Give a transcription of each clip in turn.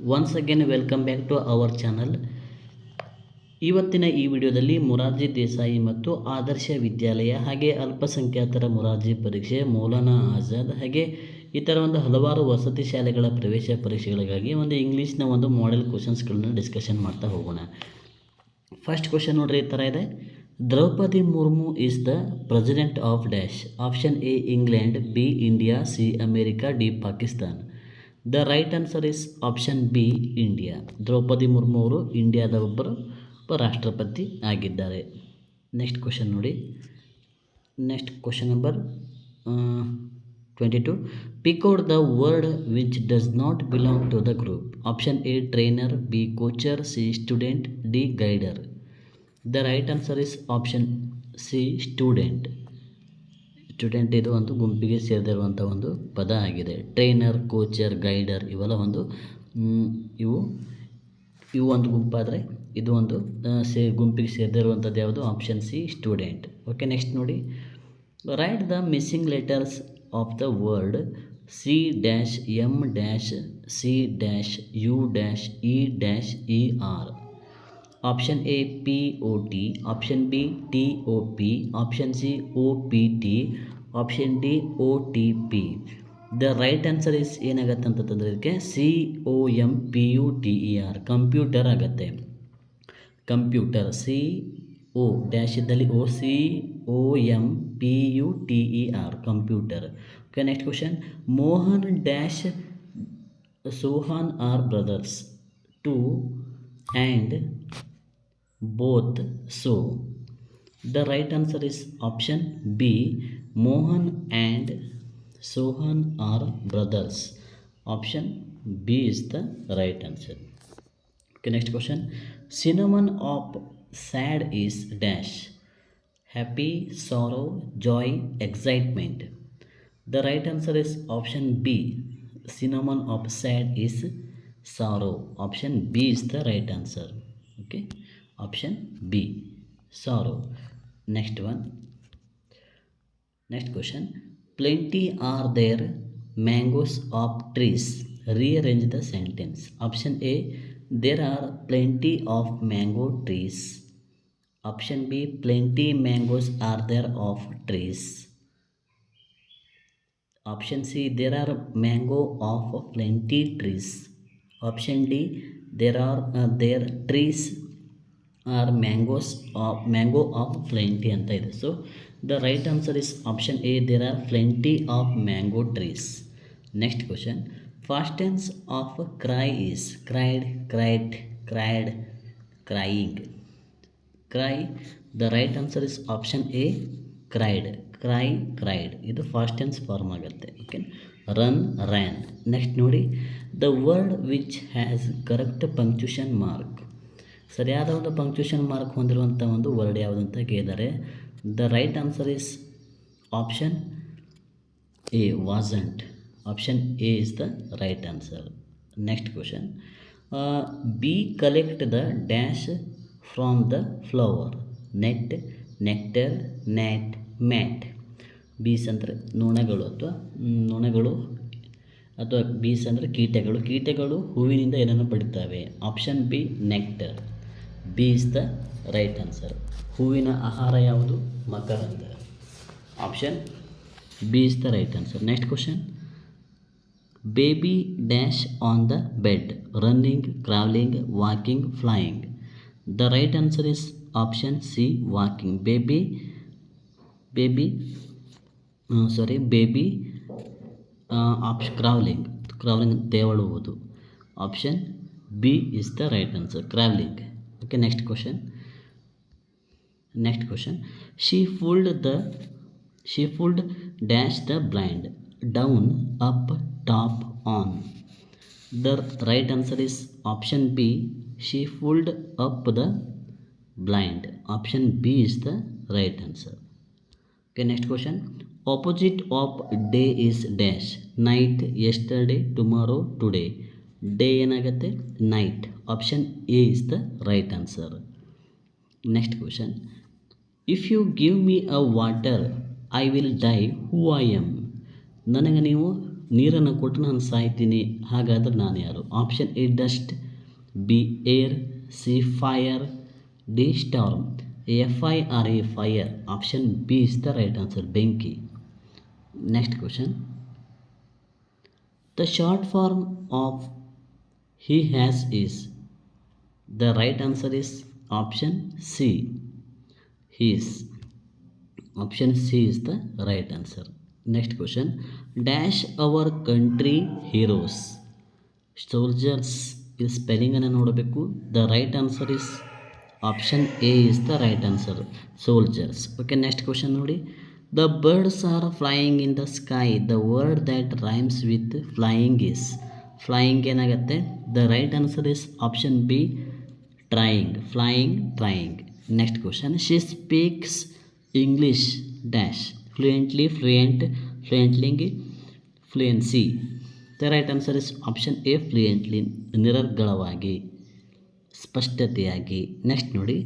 Once again welcome back to our channel ಇವತ್ತಿನ ಈ ವಿಡಿಯೋದಲ್ಲಿ ಮೊರಾರ್ಜಿ ದೇಸಾಯಿ ಮತ್ತು ಆದರ್ಶ ವಿದ್ಯಾಲಯ ಹಾಗೆ ಅಲ್ಪಸಂಖ್ಯಾತರ ಮೊರಾರ್ಜಿ ಪರೀಕ್ಷೆ, ಮೌಲಾನಾ ಆಜಾದ್ ಹಾಗೆ ಥರ ಒಂದು ಹಲವಾರು ವಸತಿ ಶಾಲೆಗಳ ಪ್ರವೇಶ ಪರೀಕ್ಷೆಗಳಿಗಾಗಿ ಒಂದು ಇಂಗ್ಲೀಷ್ನ ಒಂದು ಮಾಡೆಲ್ ಕ್ವಶನ್ಸ್ಗಳನ್ನ ಡಿಸ್ಕಷನ್ ಮಾಡ್ತಾ ಹೋಗೋಣ. ಫಸ್ಟ್ ಕ್ವಶನ್ ನೋಡ್ರಿ, ಈ ಥರ ಇದೆ. Droupadi Murmu is the president of dash option A England B India C America D Pakistan the right answer is option B India Droupadi Murmu ಅವರು ಇಂಡಿಯಾದ ಒಬ್ಬರು ಒಬ್ಬ ರಾಷ್ಟ್ರಪತಿ ಆಗಿದ್ದಾರೆ. ನೆಕ್ಸ್ಟ್ ಕ್ವಶನ್ ನೋಡಿ. Next question number twenty two pick out the word which does not belong to the group option A trainer B coacher C student D guider the right answer is option C student student ಇದು ಒಂದು ಗುಂಪಿಗೆ ಸೇರಿದಿರುವಂಥ ಒಂದು ಪದ ಆಗಿದೆ. Trainer, ಕೋಚರ್, guider ಇವೆಲ್ಲ ಒಂದು ಇವು ಇವು ಒಂದು ಗುಂಪಾದರೆ ಇದು ಒಂದು ಸೇ, ಗುಂಪಿಗೆ ಸೇರಿದಿರುವಂಥದ್ದು ಯಾವುದು? Option C student okay next ನೋಡಿ. Write the missing letters of the word C dash M dash C dash U dash E dash E R option A P O T option B T O P option C O P T option D O T P the right answer is ಏನಾಗತ್ತೆ ಅಂತಂದ್ರೆ ಇದಕ್ಕೆ C O M P U T E R computer ಆಗುತ್ತೆ. Computer C O dash ಇದ್ದಲ್ಲಿ O C O M P U T E R computer. Okay next question Mohan dash Sohan are brothers to and both so. The right answer is option b. Mohan and sohan are brothers. Option b is the right answer. Okay next question. Cinnamon of sad is dash. Happy sorrow joy excitement. The right answer is option b. Cinnamon of sad is sorrow. Option b is the right answer. Okay option b. Sorrow. Next one. Next question. Plenty are there mangoes of trees. Rearrange the sentence. Option a. There are plenty of mango trees. Option b. Plenty mangoes are there of trees. Option c. There are mango of plenty trees. Option d. There are uh, there trees are mangoes of, mango of plenty ಅಂತ ಇದೆ. So the right answer is option A there are plenty of mango trees next question past tense of cry is cried cried cried crying cry the right answer is option A cried cry cried ಇದು past tense form ಆಗುತ್ತೆ. Okay run ran next ನೋಡಿ. The word which has correct punctuation mark ಸರಿಯಾದ ಒಂದು ಪಂಕ್ಚುಷನ್ mark ಹೊಂದಿರುವಂಥ ಒಂದು word ಯಾವುದು ಅಂತ ಕೇಳಿದ್ದಾರೆ the right answer is option A wasn't option A is the right answer next question bee collect the dash from the flower net nectar gnat mat bees ಅಂದರೆ ನೊಣಗಳು ಅಥವಾ ನೊಣಗಳು ಅಥವಾ ಬೀಸ್ ಅಂದರೆ ಕೀಟಗಳು. ಕೀಟಗಳು ಹೂವಿನಿಂದ ಏನನ್ನು ಪಡಿತವೆ? Option B nectar B is the right answer ಹೂವಿನ ಆಹಾರ ಯಾವುದು? ಮಕರಂದ option B is the right answer next question baby dash on the bed running crawling walking flying the right answer is option C walking baby baby sorry baby option crawling crawling ತೇವಳುವುದು option B is the right answer crawling okay next question. Next question. She fooled the she fooled dash the blind down up top on. The right answer is option b. She fooled up the blind. Option b is the right answer. Okay next question. Opposite of day is dash. Night yesterday tomorrow today. Day ಏನಾಗುತ್ತೆ? Night option A is the right answer next question if you give me a water I will die who I am ನನಗೆ ನೀವು ನೀರನ್ನು ಕೊಟ್ಟು ನಾನು ಸಾಯ್ತೀನಿ. ಹಾಗಾದರೆ ನಾನು ಯಾರು? Option A dust B air C fire D storm F I R A fire option B is the right answer ಬೆಂಕಿ next question the short form of he has is the right answer is option c his option c is the right answer next question dash our country heroes soldiers ಇಲ್ಲಿ ಸ್ಪೆಲ್ಲಿಂಗನ್ನು ನೋಡಬೇಕು the right answer is option A is the right answer soldiers okay next question ನೋಡಿ the birds are flying in the sky the word that rhymes with flying is flying ಏನಾಗುತ್ತೆ? The right answer is option B trying flying trying next question she speaks English dash fluently fluent fluentling fluency the right answer is option A fluently ನಿರರ್ಗಳವಾಗಿ, ಸ್ಪಷ್ಟತೆಯಾಗಿ. Next ನೋಡಿ.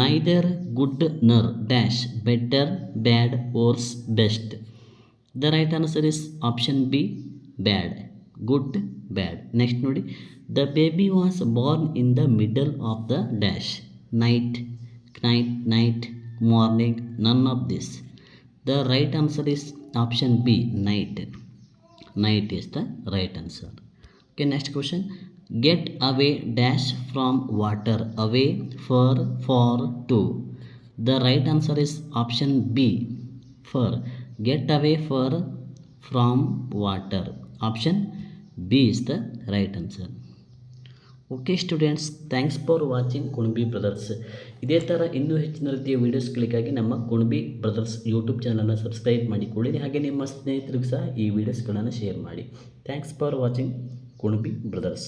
Neither good nor dash better bad worse best the right answer is option B bad good bad next ನೋಡಿ. The baby was born in the middle of the dash night night night morning none of this the right answer is option B night night is the right answer okay next question get away dash from water away far for to the right answer is option B far get away far from water option B is the right answer okay students thanks for watching Kunabi brothers ಇದೇ ಥರ ಇನ್ನೂ ಹೆಚ್ಚಿನ ರೀತಿಯ ವೀಡಿಯೋಸ್ಗಳಿಗಾಗಿ ನಮ್ಮ Kunabi brothers YouTube ಚಾನಲನ್ನು subscribe ಮಾಡಿಕೊಳ್ಳಿ ಹಾಗೆ ನಿಮ್ಮ ಸ್ನೇಹಿತರಿಗೂ ಸಹ ಈ ವಿಡಿಯೋಸ್ಗಳನ್ನು ಶೇರ್ ಮಾಡಿ. Thanks for watching Kunabi brothers